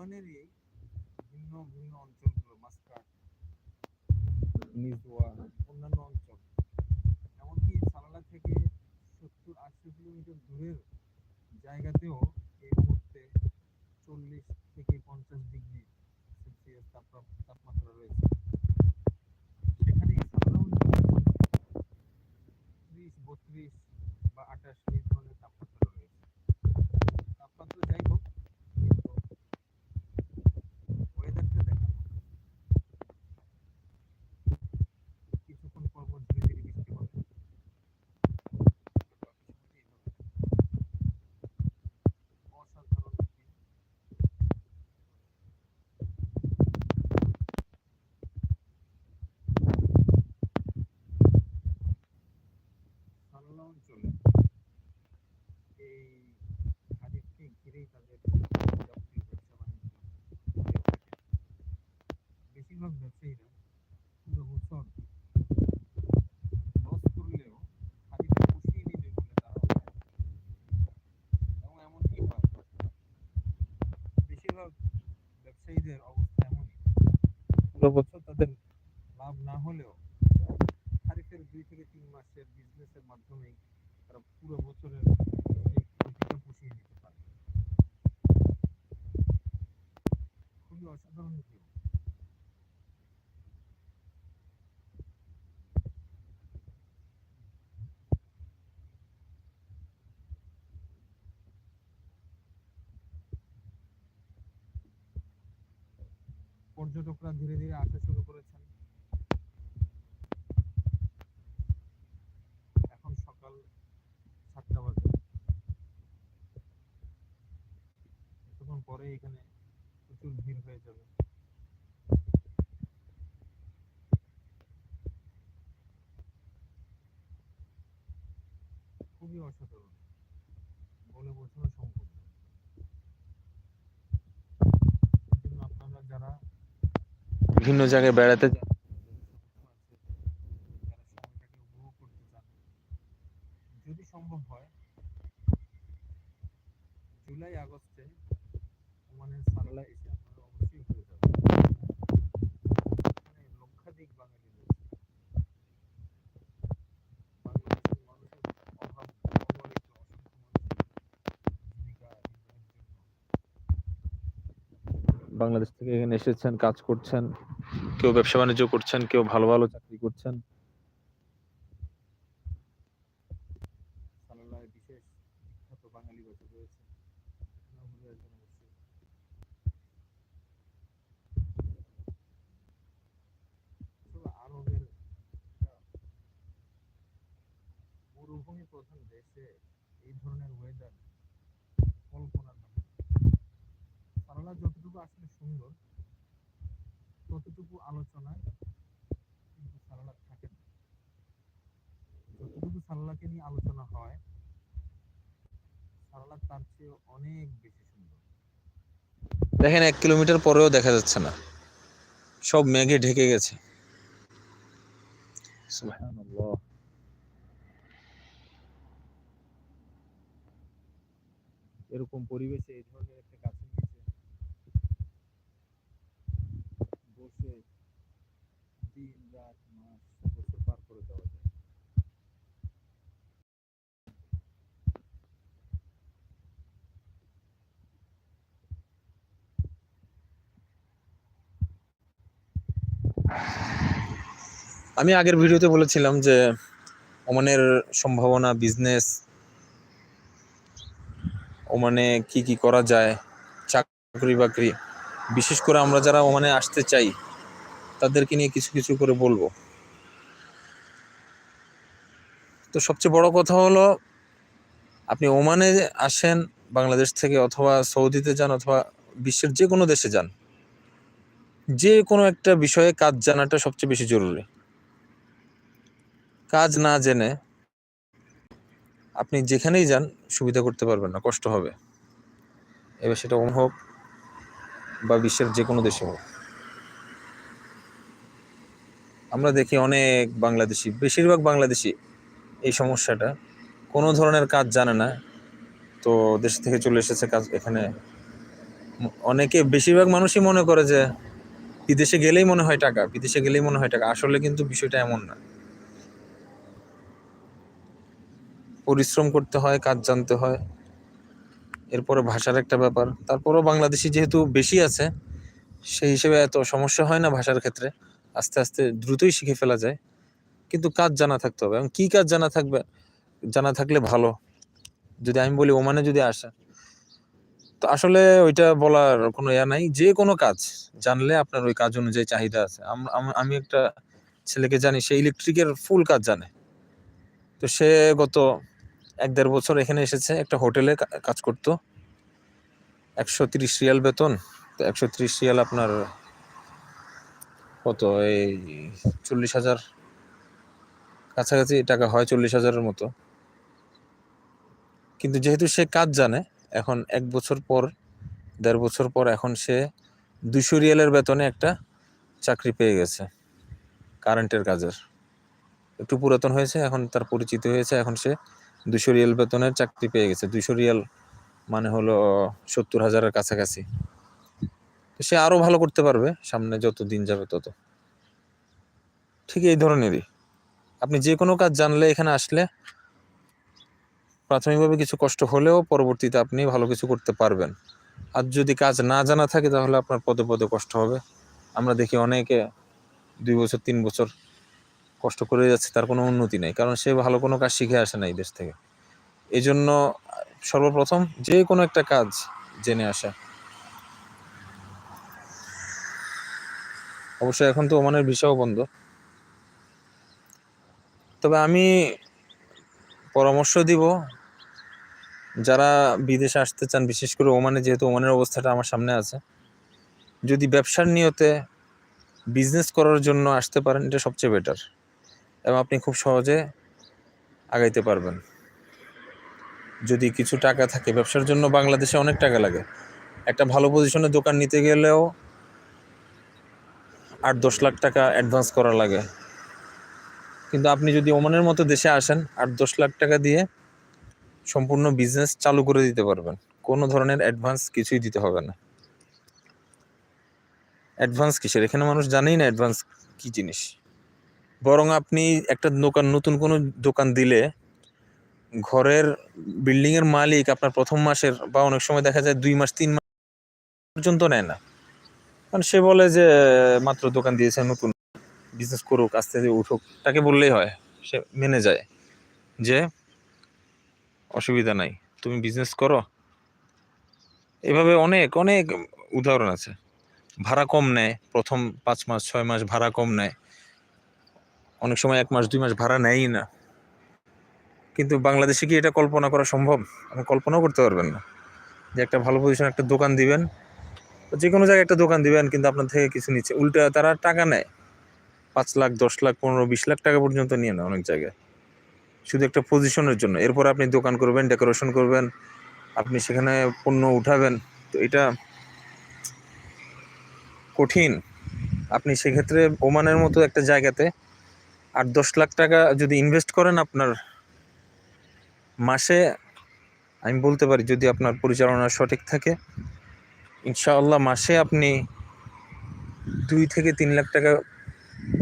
ওমানেরই ভিন্ন ভিন্ন অঞ্চলগুলো মাস্কাট নিজওয়া অন্যান্য অঞ্চল। এমনকি সালালা থেকে সত্তর আশি কিলোমিটার দূরের জায়গাতেও এই মুহূর্তে চল্লিশ থেকে পঞ্চাশ ডিগ্রি সেলসিয়াস তাপমা- তাপমাত্রা রয়েছে সেখানে এই সালালা অঞ্চলে ত্রিশ বত্রিশ বা আঠাশ এই ধরনের তাপমাত্রা রয়েছে তাপমাত্রা যাই হোক কিন্তু ওয়েদারটা দেখানো কিছুক্ষণ পর পর ধীরে ধীরে বৃষ্টি হবে অসাধারণ একটি সারলা অঞ্চলে এই হাদিসকে ঘিরেই তাদের যাবতীয় ব্যবসা বাণিজ্য হয়ে থাকে। বেশিরভাগ ব্যবসায়ীরা পুরো বছর লস করলেও হাদিসে পুষিয়ে নেবে বলে তারা বলে। এবং এমনটি হয় বেশিরভাগ ব্যবসায়ীদের অবস্থা এমনই পুরো বছর তাদের লাভ না হলেও খারিফের দুই থেকে তিন মাসের বিজনেসের মাধ্যমেই তারা পুরো বছরের পুষিয়ে নিতে পারে। খুবই অসাধারণ পর্যটকরা ধীরে ধীরে আসা শুরু করেছেন। এখন সকাল সাতটা বাজে। কিছুক্ষণ পরে এখানে প্রচুর ভিড় হয়ে যাবে। খুবই অসাধারণ বলে বোঝানো সম্ভব না। এই জন্য আপনারা যারা বিভিন্ন জায়গায় বেড়াতে যদি সম্ভব হয় জুলাই আগস্টে ওমানের সারলা বাংলাদেশ থেকে এখানে এসেছেন কাজ করছেন কেউ ব্যবসা বাণিজ্য করছেন কেউ ভালো ভালো চাকরি করছেন। মরুভূমি প্রধান দেশে এই ধরনের ওয়েদার কল্পনার বাইরে সারালা যতটুকু আসলে সুন্দর। ততটুকু আলোচনায় কিন্তু থাকে না। যতটুকু নিয়ে আলোচনা হয় তার চেয়ে অনেক বেশি সুন্দর। দেখেন এক কিলোমিটার পরেও দেখা যাচ্ছে না। সব মেঘে ঢেকে গেছে। সুবহানাল্লাহ। এরকম পরিবেশে এই ধরনের একটা গাছের নিচে বসে দিন রাত মাস বছর পার করে দেওয়া যায় আমি আগের ভিডিওতে বলেছিলাম যে ওমানের সম্ভাবনা বিজনেস ওমানে কি কি করা যায়, চাকরি বাকরি, বিশেষ করে আমরা যারা ওমানে আসতে চাই, তাদেরকে নিয়ে কিছু কিছু করে বলব। তো সবচেয়ে বড় কথা হলো, আপনি ওমানে আসেন, বাংলাদেশ থেকে অথবা সৌদিতে যান অথবা বিশ্বের যে কোনো দেশে যান, যে কোনো একটা বিষয়ে কাজ জানাটা সবচেয়ে বেশি জরুরি। কাজ না জেনে আপনি যেখানেই যান, সুবিধা করতে পারবেন না, কষ্ট হবে। এবার সেটা ওম হোক বা বিশ্বের যে কোনো দেশে হোক। আমরা দেখি অনেক বাংলাদেশি, বেশিরভাগ বাংলাদেশি এই সমস্যাটা। কোনো ধরনের কাজ জানে না, তো দেশ থেকে চলে এসেছে কাজ এখানে। অনেকে বেশিরভাগ মানুষই মনে করে যে, বিদেশে গেলেই মনে হয় টাকা, বিদেশে গেলেই মনে হয় টাকা। আসলে কিন্তু বিষয়টা এমন না। পরিশ্রম করতে হয়, কাজ জানতে হয়। এরপরে ভাষার একটা ব্যাপার। তারপরেও বাংলাদেশি যেহেতু বেশি আছে, সেই হিসেবে এত সমস্যা হয় না ভাষার ক্ষেত্রে। আস্তে আস্তে দ্রুতই শিখে ফেলা যায়। কিন্তু কাজ জানা থাকতে হবে। এবং কী কাজ জানা থাকবে? জানা থাকলে ভালো। যদি আমি বলি ওমানে যদি আসে, তো আসলে ওইটা বলার কোনো ইয়া নাই। যে কোনো কাজ জানলে আপনার ওই কাজ অনুযায়ী চাহিদা আছে। আম- একটা ছেলেকে জানি, সে ইলেকট্রিকের ফুল কাজ জানে। তো সে গত এক দেড় বছর এখানে এসেছে, একটা হোটেলে কাজ করতো। একশো তিরিশ রিয়াল বেতন, তো একশো তিরিশ রিয়াল আপনার কত? এই চল্লিশ হাজার কাছাকাছি টাকা হয় চল্লিশ হাজারের মতো। কিন্তু যেহেতু সে কাজ জানে, এখন এক বছর পর, দেড় বছর পর এখন সে দুশো রিয়ালের বেতনে একটা চাকরি পেয়ে গেছে, কারেন্টের কাজের। একটু পুরাতন হয়েছে, এখন তার পরিচিত হয়েছে, এখন সে দুশো রিয়াল বেতনের চাকরি পেয়ে গেছে। দুশো রিয়াল মানে হলো সত্তর হাজারের কাছাকাছি। তো সে আরও ভালো করতে পারবে, সামনে যত দিন যাবে তত। ঠিক এই ধরনেরই। আপনি যে কোনো কাজ জানলে এখানে আসলে প্রাথমিকভাবে কিছু কষ্ট হলেও পরবর্তীতে আপনি ভালো কিছু করতে পারবেন। আর যদি কাজ না জানা থাকে তাহলে আপনার পদে পদে কষ্ট হবে। আমরা দেখি অনেকে দুই বছর, তিন বছর কষ্ট করে যাচ্ছে, তার কোনো উন্নতি নেই। কারণ সে ভালো কোনো কাজ শিখে আসে না এই দেশ থেকে। এই জন্য সর্বপ্রথম যে কোনো একটা কাজ জেনে আসা। অবশ্যই এখন তো ওমানের ভিসাও বন্ধ। তবে আমি পরামর্শ দিব, যারা বিদেশে আসতে চান, বিশেষ করে ওমানে, যেহেতু ওমানের অবস্থাটা আমার সামনে আছে, যদি ব্যবসার নিয়তে বিজনেস করার জন্য আসতে পারেন, এটা সবচেয়ে বেটার এবং আপনি খুব সহজে আগাইতে পারবেন। যদি কিছু টাকা থাকে, ব্যবসার জন্য বাংলাদেশে অনেক টাকা লাগে। একটা ভালো পজিশনে দোকান নিতে গেলেও আট দশ লাখ টাকা অ্যাডভান্স করা লাগে। কিন্তু আপনি যদি ওমানের মতো দেশে আসেন, আট দশ লাখ টাকা দিয়ে সম্পূর্ণ বিজনেস চালু করে দিতে পারবেন। কোনো ধরনের অ্যাডভান্স কিছুই দিতে হবে না। অ্যাডভান্স কিসের? এখানে মানুষ জানেই না অ্যাডভান্স কী জিনিস। বরং আপনি একটা দোকান, নতুন কোনো দোকান দিলে ঘরের বিল্ডিং এর মালিক আপনার প্রথম মাসের বা অনেক সময় দেখা যায় দুই মাস, তিন মাস পর্যন্ত নেয় না। কারণ সে বলে যে, মাত্র দোকান দিয়েছে, নতুন বিজনেস করুক, আস্তে আস্তে উঠুক। তাকে বললেই হয়, সে মেনে যায় যে, অসুবিধা নাই, তুমি বিজনেস করো। এভাবে অনেক অনেক উদাহরণ আছে। ভাড়া কম নেয়, প্রথম পাঁচ মাস, ছয় মাস ভাড়া কম নেয়। অনেক সময় এক মাস, দুই মাস ভাড়া নেয়ই না। কিন্তু বাংলাদেশে কি এটা কল্পনা করা সম্ভব? আপনি কল্পনাও করতে পারবেন না। যে একটা ভালো পজিশন একটা দোকান দিবেন যে কোনো জায়গায় একটা দোকান দিবেন, কিন্তু আপনার থেকে কিছু নিচ্ছে। উল্টা তারা টাকা নেয়। পাঁচ লাখ, দশ লাখ, পনেরো, বিশ লাখ টাকা পর্যন্ত নিয়ে নেয় অনেক জায়গায়। শুধু একটা পজিশনের জন্য। এরপর আপনি দোকান করবেন ডেকোরেশন করবেন, আপনি সেখানে পণ্য উঠাবেন। তো এটা কঠিন। আপনি সেক্ষেত্রে ওমানের মতো একটা জায়গাতে আট দশ লাখ টাকা যদি ইনভেস্ট করেন আপনার মাসে, আমি বলতে পারি যদি আপনার পরিচালনা সঠিক থাকে, ইনশাআল্লাহ মাসে আপনি দুই থেকে তিন লাখ টাকা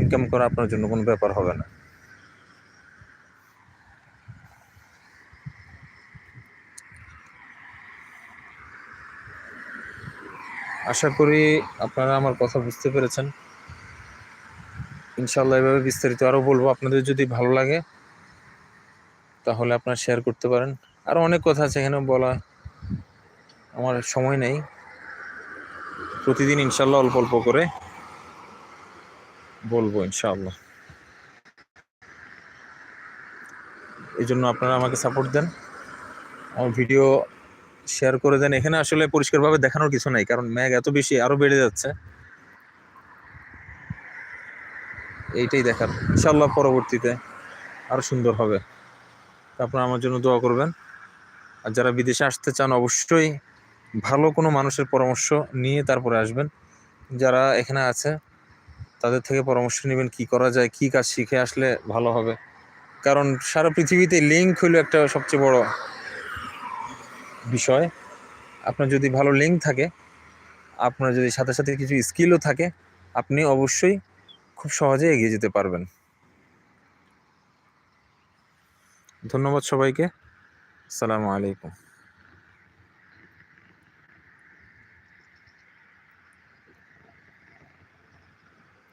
ইনকাম করা আপনার জন্য কোনো ব্যাপার হবে না। আশা করি আপনারা আমার কথা বুঝতে পেরেছেন। ইনশাল্লাহ এভাবে বিস্তারিত আরও বলব। আপনাদের যদি ভালো লাগে, তাহলে আপনারা শেয়ার করতে পারেন। আরও অনেক কথা আছে এখানে বলা আমার সময় নেই। প্রতিদিন ইনশাল্লাহ অল্প অল্প করে বলব ইনশাআল্লাহ। এই জন্য আপনারা আমাকে সাপোর্ট দেন। আমার ভিডিও শেয়ার করে দেন। এখানে আসলে পরিষ্কারভাবে দেখানোর কিছু নাই, কারণ ম্যাগ এত বেশি আরও বেড়ে যাচ্ছে। এইটাই দেখার। ইনশাল্লাহ পরবর্তীতে আরও সুন্দর হবে। আপনারা আমার জন্য দোয়া করবেন। আর যারা বিদেশে আসতে চান, অবশ্যই ভালো কোনো মানুষের পরামর্শ নিয়ে তারপরে আসবেন। যারা এখানে আছে, তাদের থেকে পরামর্শ নেবেন কি করা যায়, কি কাজ শিখে আসলে ভালো হবে। কারণ সারা পৃথিবীতে লিঙ্ক হলো একটা সবচেয়ে বড় বিষয়। আপনার যদি ভালো লিঙ্ক থাকে, আপনার যদি সাথে সাথে কিছু স্কিলও থাকে, আপনি অবশ্যই খুব সহজে এগিয়ে যেতে পারবেন। ধন্যবাদ সবাইকে। আসসালামু আলাইকুম।